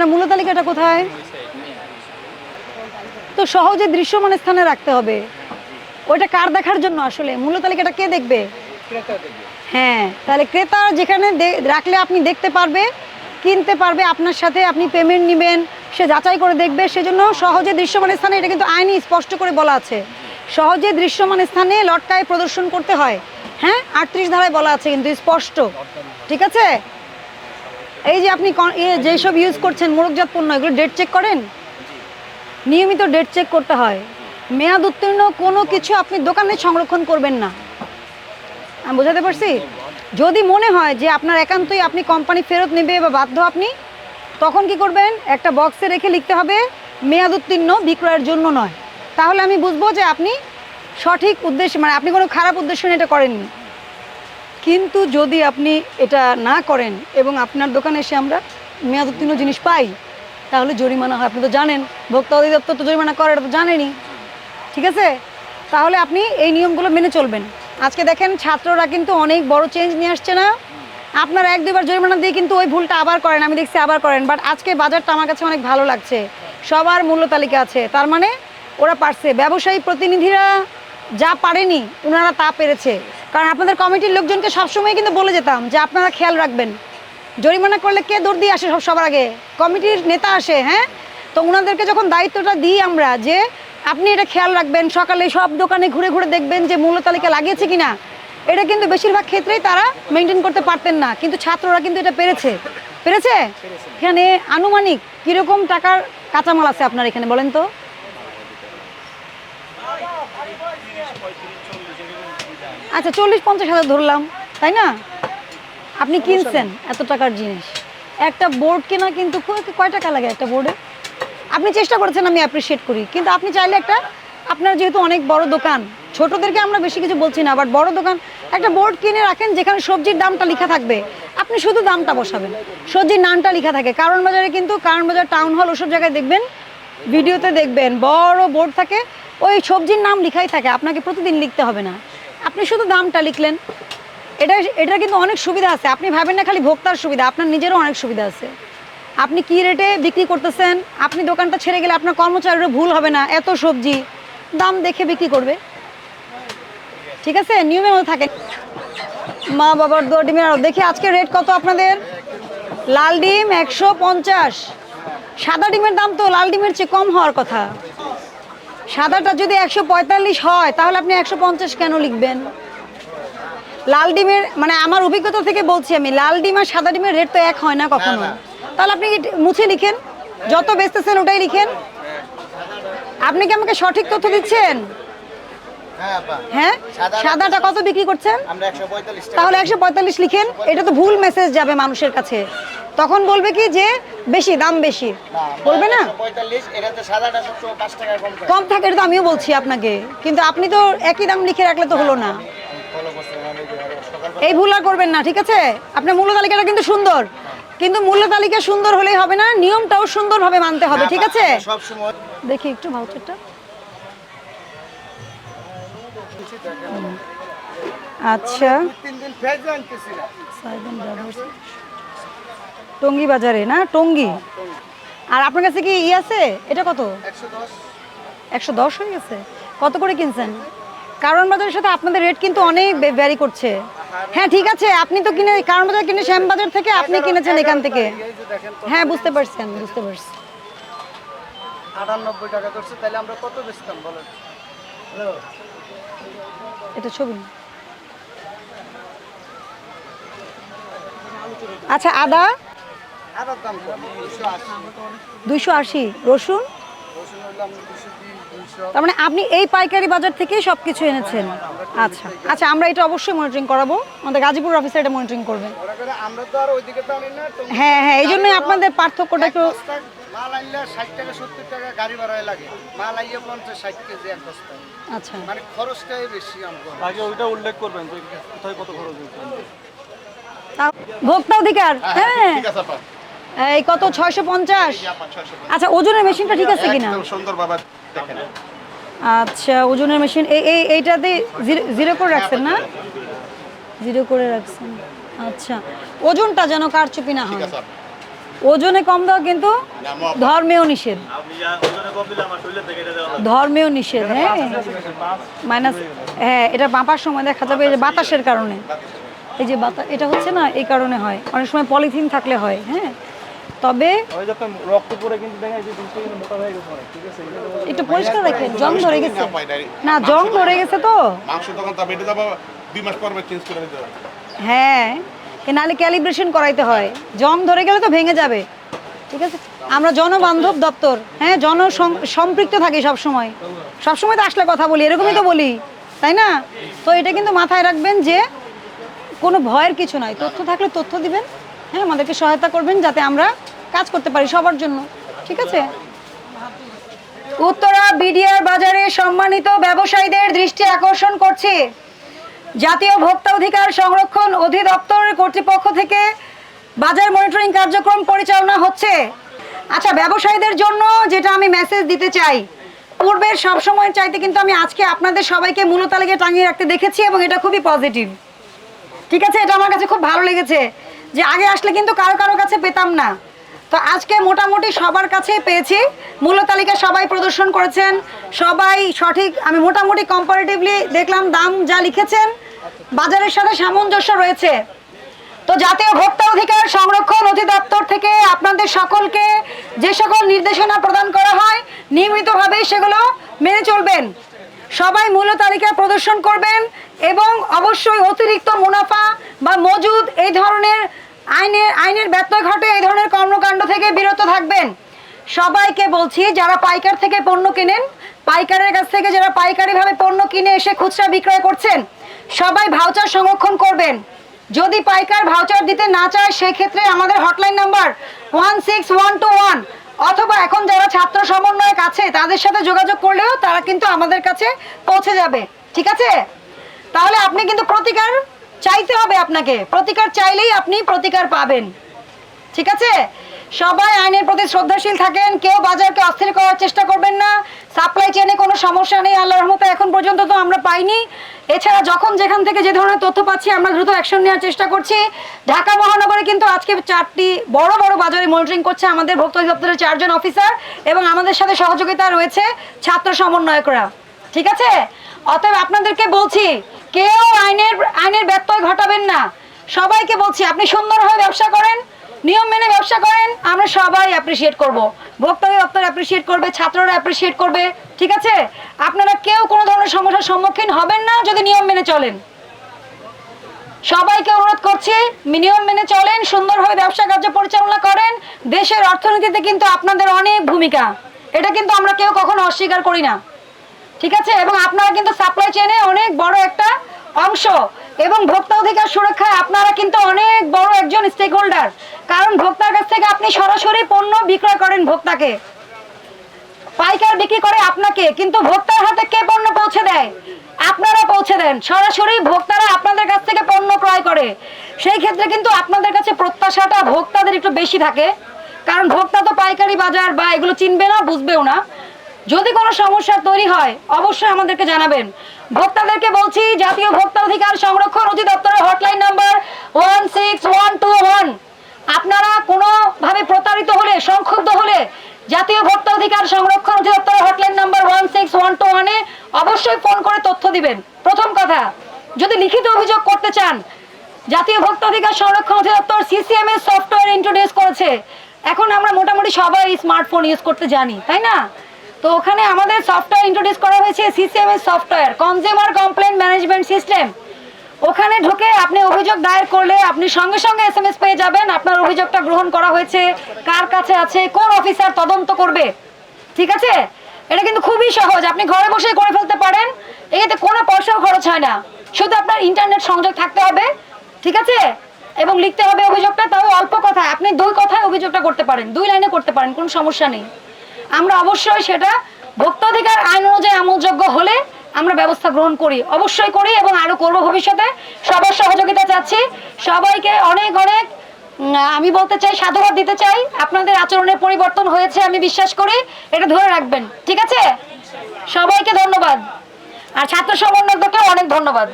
আপনার মূল্য তালিকাটা কোথায়? তো সহজে দৃশ্যমান স্থানে রাখতে হবে। ওইটা কার দেখার জন্য আসলে? মূল্য তালিকাটা কে দেখবে? হ্যাঁ তাহলে ক্রেতা যেখানে রাখলে আপনি দেখতে পারবে, কিনতে পারবে, আপনার সাথে আপনি পেমেন্ট নেবেন, সে যাচাই করে দেখবে, সেজন্য সহজে দৃশ্যমান স্থানে, এটা কিন্তু আইনি স্পষ্ট করে বলা আছে। সহজে দৃশ্যমান স্থানে লটকায় প্রদর্শন করতে হয়। হ্যাঁ আটত্রিশ ধারায় বলা আছে কিন্তু স্পষ্ট। ঠিক আছে? এই যে আপনি যেসব ইউজ করছেন মোড়কজাত পণ্য, এগুলো ডেট চেক করেন? নিয়মিত ডেট চেক করতে হয়। মেয়াদ উত্তীর্ণ কোনো কিছু আপনি দোকানে সংরক্ষণ করবেন না। আমি বোঝাতে পারছি? যদি মনে হয় যে আপনার একান্তই আপনি কোম্পানি ফেরত নেবে বা বাধ্য আপনি, তখন কি করবেন? একটা বক্সে রেখে লিখতে হবে, মেয়াদ উত্তীর্ণ বিক্রয়ের জন্য নয়। তাহলে আমি বুঝব যে আপনি সঠিক উদ্দেশ্যে মানে আপনি কোনো খারাপ উদ্দেশ্য নিয়ে এটা করেননি। কিন্তু যদি আপনি এটা না করেন এবং আপনার দোকানে এসে আমরা মেয়াদ উত্তীর্ণ জিনিস পাই, তাহলে জরিমানা হয়। আপনি তো জানেন, ভোক্তা অধিদপ্তর তো জরিমানা করে এটা তো জানেনই ঠিক আছে? তাহলে আপনি এই নিয়মগুলো মেনে চলবেন। আজকে দেখেন ছাত্ররা কিন্তু অনেক বড় চেঞ্জ নিয়ে আসছে না। আপনারা এক দুবার জরিমানা দিয়ে কিন্তু ওই ভুলটা আবার করেন, আমি দেখছি আবার করেন। বাট আজকে বাজারটা আমার কাছে অনেক ভালো লাগছে। সবার মূল্য তালিকা আছে। তার মানে ওরা পারছে। ব্যবসায়ী প্রতিনিধিরা যা পারেনি ওনারা তা পেরেছে। কারণ আপনাদের কমিটির লোকজনকে সবসময় কিন্তু বলে যেতাম যে আপনারা খেয়াল রাখবেন। জরিমানা করলে কে দৌড় দিয়ে আসে সব সবার আগে? কমিটির নেতা আসে হ্যাঁ? তো ওনাদেরকে যখন দায়িত্বটা দিই আমরা যে আপনি এটা খেয়াল রাখবেন, সকালে সব দোকানে ঘুরে ঘুরে দেখবেন যে মূল্য তালিকা লাগিয়েছে কিনা। এটা কিন্তু বেশিরভাগ ক্ষেত্রেই তারা মেনটেন করতে পারতেন না। কিন্তু ছাত্ররা কিন্তু এটা পেরেছে। পেরেছে? এখানে আনুমানিক কীরকম টাকার কাঁচামাল আছে আপনার এখানে বলেন তো? আচ্ছা চল্লিশ পঞ্চাশ হাজার ধরলাম তাই না? আপনি কিনছেন এত টাকার জিনিস। একটা বোর্ড কেনা কিন্তু কয়- টাকা লাগে একটা বোর্ডে আপনি চেষ্টা করেছেন আমি অ্যাপ্রিসিয়েট করি। কিন্তু আপনি চাইলে একটা আপনার যেহেতু অনেক বড় দোকান ছোটদেরকে আমরা বেশি কিছু বলছি না বাট বড় দোকান একটা বোর্ড কিনে রাখেন যেখানে সবজির দামটা লেখা থাকবে। আপনি শুধু দামটা বসাবেন। সবজির নামটা লেখা থাকে। কারণ বাজারে কিন্তু কারণ বাজার টাউন হল ওসব জায়গায় দেখবেন ভিডিওতে দেখবেন বড় বোর্ড থাকে ওই সবজির নাম লেখাই থাকে। আপনাকে প্রতিদিন লিখতে হবে না। আপনি শুধু দামটা লিখলেন। এটা এটা কিন্তু অনেক সুবিধা আছে। আপনি ভাবেন না খালি ভোক্তার সুবিধা, আপনার নিজেরও অনেক সুবিধা আছে। আপনি কি রেটে বিক্রি করতেছেন? আপনি দোকানটা ছেড়ে গেলে আপনার কর্মচারীরও ভুল হবে না, এত সবজি। দাম দেখে বিক্রি করবে। ঠিক আছে? নিয়মের মধ্যে থাকে। মা বাবার দোয়া ডিমের আড়ত। দেখি আজকে রেট কত আপনাদের? লাল ডিম একশো পঞ্চাশ। সাদা ডিমের দাম তো, লাল ডিমের চেয়ে কম হওয়ার কথা। সাদাটা যদি একশো পঁয়তাল্লিশ হয় তাহলে আপনি একশো পঞ্চাশ কেন লিখবেন? লাল ডিমের মানে আমার অভিজ্ঞতা থেকে বলছি আমি লাল ডিম আর সাদা ডিমের রেট তো এক হয় না কখনো। তাহলে আপনি মুছে লিখেন? যত বেচতেছেন ওটাই লিখেন? আপনি কি আমাকে সঠিক তথ্য দিচ্ছেন? হ্যাঁ হ্যাঁ? সাদা- সাদাটা কত বিক্রি করছেন? তাহলে একশো পঁয়তাল্লিশ লিখেন। এটা তো ভুল মেসেজ যাবে মানুষের কাছে। তখন বলবে কি যে বেশি দাম বেশি। বলবে না? কম থাকে এটা তো আমিও বলছি আপনাকে। কিন্তু আপনি তো একই দাম লিখে রাখলে তো হলো না। এই ভুল আর করবেন না ঠিক আছে? আপনার মূল্য তালিকাটা কিন্তু সুন্দর। কিন্তু মূল্য তালিকা সুন্দর হলেই হবে না নিয়মটাও সুন্দরভাবে মানতে হবে ঠিক আছে? দেখি একটু ভাউচারটা আচ্ছা। টঙ্গি বাজারে না? টঙ্গি? আর আপনার কাছে কি ই আছে? এটা কত? একশো দশ। হয়ে গেছে। কত করে কিনছেন? কারণ বাজারের সাথে আপনাদের রেট কিন্তু অনেক ভ্যারি করছে। হ্যাঁ ঠিক আছে। আপনি তো কিনে কারণ বাজার কিনে শ্যাম বাজার থেকে আপনি কিনেছেন এখান থেকে। হ্যাঁ বুঝতে পারছি আমি বুঝতে পারছি। আটানব্বই টাকা ধরছে তাহলে আমরা কত বেচতাম বলেন? এটা ছবি। আচ্ছা আদা? দুইশো আশি। রসুন? তার মানে আপনি এই পাইকারি বাজার থেকেই সব কিছু এনেছেন আচ্ছা আচ্ছা আমরা এটা অবশ্যই মনিটরিং করাবো। আমাদের গাজীপুর অফিসে এটা মনিটরিং করবে ওরা করে আমরা তো আর ওইদিকে তো আনি না তো হ্যাঁ হ্যাঁ এই জন্যই আপনাদের পার্থক্যটা একটু মাল আনলে ষাট টাকা সত্তর টাকা গাড়ি ভাড়ায় লাগে। মাল আইয়ে পঞ্চাশ ষাট কেজি এক বস্তায় আচ্ছা। মানে খরচটাই বেশি আমাকে আগে ওইটা উল্লেখ করবেন যে কোথায় কত খরচ হয়েছে। তাও- ভোক্তা অধিকার হ্যাঁ ঠিক এই কত? ছয়শো পঞ্চাশ? আচ্ছা ওজনের মেশিনটা ঠিক আছে কিনা? একদম সুন্দর বাবা দেখেন। আচ্ছা ওজনের মেশিন এই এই এইটাতে জিরো জিরো করে রাখছেন না? জিরো করে রাখছেন। আচ্ছা ওজনটা যেন কারচুপি না হয়। ওজনে কম দেওয়া কিন্তু ধর্মেও নিষেধ। ধর্মেও নিষেধ হ্যাঁ। মাইনাস হ্যাঁ এটা বাঁপার সময় দেখা যাবে যে বাতাসের কারণে। এই যে বাতাস এটা হচ্ছে না এই কারণে হয়। অনেক সময় পলিথিন থাকলে হয় হ্যাঁ? তবে হয়ে একটু পরিষ্কার রাখেন জং ধরে গেছে। না জং ধরে গেছে তো। হ্যাঁ এ নাহলে ক্যালিব্রেশন করাইতে হয়। জং ধরে গেলে তো ভেঙে যাবে। ঠিক আছে? আমরা জনবান্ধব দপ্তর হ্যাঁ জন সম্পৃক্ত থাকি সব সময় সব তো আসলে কথা বলি এরকমই তো বলি তাই না? তো এটা কিন্তু মাথায় রাখবেন যে কোনো ভয়ের কিছু নাই তথ্য থাকলে তথ্য দিবেন হ্যাঁ আমাদেরকে সহায়তা করবেন যাতে আমরা কাজ করতে পারি সবার জন্য, ঠিক আছে? উত্তরা বিডিআর বাজারে সম্মানিত ব্যবসায়ীদের দৃষ্টি আকর্ষণ করছে। জাতীয় ভোক্তা অধিকার সংরক্ষণ অধিদপ্তরের কর্তৃপক্ষ থেকে বাজার মনিটরিং কার্যক্রম পরিচালনা হচ্ছে। আচ্ছা ব্যবসায়ীদের জন্য যেটা আমি মেসেজ দিতে চাই, পূর্বের সবসময়ের চাইতে কিন্তু আমি আজকে আপনাদের সবাইকে মূল তালিকায় টাঙিয়ে রাখতে দেখেছি এবং এটা খুবই পজিটিভ ঠিক আছে, এটা আমার কাছে খুব ভালো লেগেছে যে আগে আসলে কিন্তু কারও কারও কাছে পেতাম না। তো আজকে মোটামুটি সবার কাছেই পেয়েছি। মূল্য তালিকা সবাই প্রদর্শন করেছেন, সবাই সঠিক, আমি মোটামুটি কম্পারেটিভলি দেখলাম দাম যা লিখেছেন, বাজারের সাথে সামঞ্জস্য রয়েছে। তো জাতীয় ভোক্তা অধিকার সংরক্ষণ অধিদপ্তর থেকে আপনাদের সকলকে যে সকল নির্দেশনা প্রদান করা হয়, নিয়মিতভাবেই সেগুলো মেনে চলবেন। সবাই মূল্য তালিকা প্রদর্শন করবেন এবং অবশ্যই অতিরিক্ত মুনাফা বা মজুদ এই ধরনের আইনের আইনের ব্যত্যয় ঘটে এই ধরনের কর্মকাণ্ড থেকে বিরত থাকবেন। সবাইকে বলছি, যারা পাইকার থেকে পণ্য কিনেন, পাইকারের কাছ থেকে যারা পাইকারিভাবে পণ্য কিনে এসে খুচরা বিক্রয় করছেন, সবাই ভাউচার সংরক্ষণ করবেন। যদি পাইকার ভাউচার দিতে না চায়, সেক্ষেত্রে আমাদের hotline number one six one two one অথবা এখন যারা ছাত্র সমন্বয়ক আছে, তাদের সাথে যোগাযোগ করলেও তারা কিন্তু আমাদের কাছে পৌঁছে যাবে। ঠিক আছে? তাহলে আপনি কিন্তু প্রতিকার চাইতে হবে আপনাকে। প্রতিকার চাইলেই আপনি প্রতিকার পাবেন। ঠিক আছে? সবাই আইনের প্রতি শ্রদ্ধাশীল থাকেন, কেউ বাজারকে অস্থির করার চেষ্টা করবেন না। সাপ্লাই চেনে কোনো সমস্যা নেই, আল্লাহর রহমতে এখন পর্যন্ত তো আমরা পাইনি। এছাড়া যখন যেখান থেকে যে ধরনের তথ্য পাচ্ছি, আমরা দ্রুত অ্যাকশন নেওয়ার চেষ্টা করছি। ঢাকা মহানগরে কিন্তু আজকে চারটি বড় বড় বাজারে মনিটরিং করছে আমাদের ভোক্তা অধিদপ্তরের চারজন অফিসার এবং আমাদের সাথে সহযোগিতা রয়েছে ছাত্র সমন্বয়করা। ঠিক আছে? অতএব আপনাদেরকে বলছি, কেউ আইনের আইনের ব্যত্যয় ঘটাবেন না। সবাইকে বলছি, আপনি সুন্দরভাবে ব্যবসা করেন নিয়ম মেনে ব্যবসা করেন, আমরা সবাই অ্যাপ্রিসিয়েট করব। ভোক্তা দপ্তর অ্যাপ্রিসিয়েট করবে, ছাত্ররা অ্যাপ্রিসিয়েট করবে, ঠিক আছে? আপনারা কেউ কোনো ধরনের সমস্যার সম্মুখীন হবেন না যদি নিয়ম মেনে চলেন। সবাইকে অনুরোধ করছি, নিয়ম মেনে চলেন, সুন্দরভাবে ব্যবসা কার্য পরিচালনা করেন। দেশের অর্থনীতিতে কিন্তু আপনাদের অনেক ভূমিকা। এটা কিন্তু আমরা কেউ কখনো অস্বীকার করি না। ঠিক আছে? এবং আপনারা কিন্তু সাপ্লাই চেনে অনেক বড় একটা অংশ। এবং ভোক্তা অধিকার সুরক্ষায় আপনারা কিন্তু অনেক বড় একজন স্টেক হোল্ডার কারণ ভোক্তার কাছ থেকে আপনি সরাসরি পণ্য বিক্রয় করেন ভোক্তাকে। পাইকার বিক্রি করে আপনাকে, কিন্তু ভোক্তার হাতে কে পণ্য পৌঁছে দেয়? আপনারা পৌঁছে দেন। সরাসরি ভোক্তারা আপনাদের কাছ থেকে পণ্য ক্রয় করে। সেই ক্ষেত্রে কিন্তু আপনাদের কাছে প্রত্যাশাটা ভোক্তাদের একটু বেশি থাকে। কারণ ভোক্তা তো পাইকারি বাজার বা এগুলো চিনবে না, বুঝবেও না। যদি কোনো সমস্যা তৈরি হয়, অবশ্যই আমাদেরকে জানাবেন। ভোক্তাদেরকে বলছি, জাতীয় ভোক্তা অধিকার সংরক্ষণ অধিদপ্তরের hotline number one six one two one আপনারা কোনোভাবে প্রতারিত হলে, সংক্ষুব্ধ হলে, জাতীয় ভোক্তা অধিকার সংরক্ষণ অধিদপ্তরের hotline number one six one two ওয়ানে অবশ্যই ফোন করে তথ্য দিবেন। প্রথম কথা, যদি লিখিত অভিযোগ করতে চান, জাতীয় ভোক্তা অধিকার সংরক্ষণ অধিদপ্তর সিসিএমএস সফটওয়্যার ইন্ট্রোডিউস করেছে। এখন আমরা মোটামুটি সবাই স্মার্টফোন ইউজ করতে জানি, তাই না? তো ওখানে আমাদের সফটওয়্যার ইন্ট্রোডিউস করা হয়েছে CCMS software consumer complain management system ওখানে ঢুকে আপনি অভিযোগ দায়ের করলে আপনি সঙ্গে সঙ্গে এসএমএস পেয়ে যাবেন, আপনার অভিযোগটা গ্রহণ করা হয়েছে, কার কাছে আছে, কোন অফিসার তদন্ত করবে, ঠিক আছে? এটা কিন্তু খুবই সহজ, আপনি ঘরে বসে করে ফেলতে পারেন, এতে কোনো পয়সাও খরচ হয় না, শুধু আপনার ইন্টারনেট সংযোগ থাকতে হবে, ঠিক আছে? এবং লিখতে হবে অভিযোগটা, তাও অল্প কথায়, আপনি দুই কথায় অভিযোগটা করতে পারেন, দুই লাইনে করতে পারেন, কোনো সমস্যা নেই। আমরা অবশ্যই সেটা ভোক্তাধিকার আইন অনুযায়ী আমলযোগ্য হলে আমরা ব্যবস্থা গ্রহণ করি, অবশ্যই করি এবং আরও করব ভবিষ্যতে। সবার সহযোগিতা চাচ্ছি। সবাইকে অনেক অনেক আমি বলতে চাই, সাধুবাদ দিতে চাই। আপনাদের আচরণের পরিবর্তন হয়েছে, আমি বিশ্বাস করি। এটা ধরে রাখবেন, ঠিক আছে? সবাইকে ধন্যবাদ। আর ছাত্র সমন্বয়কদেরকেও অনেক ধন্যবাদ।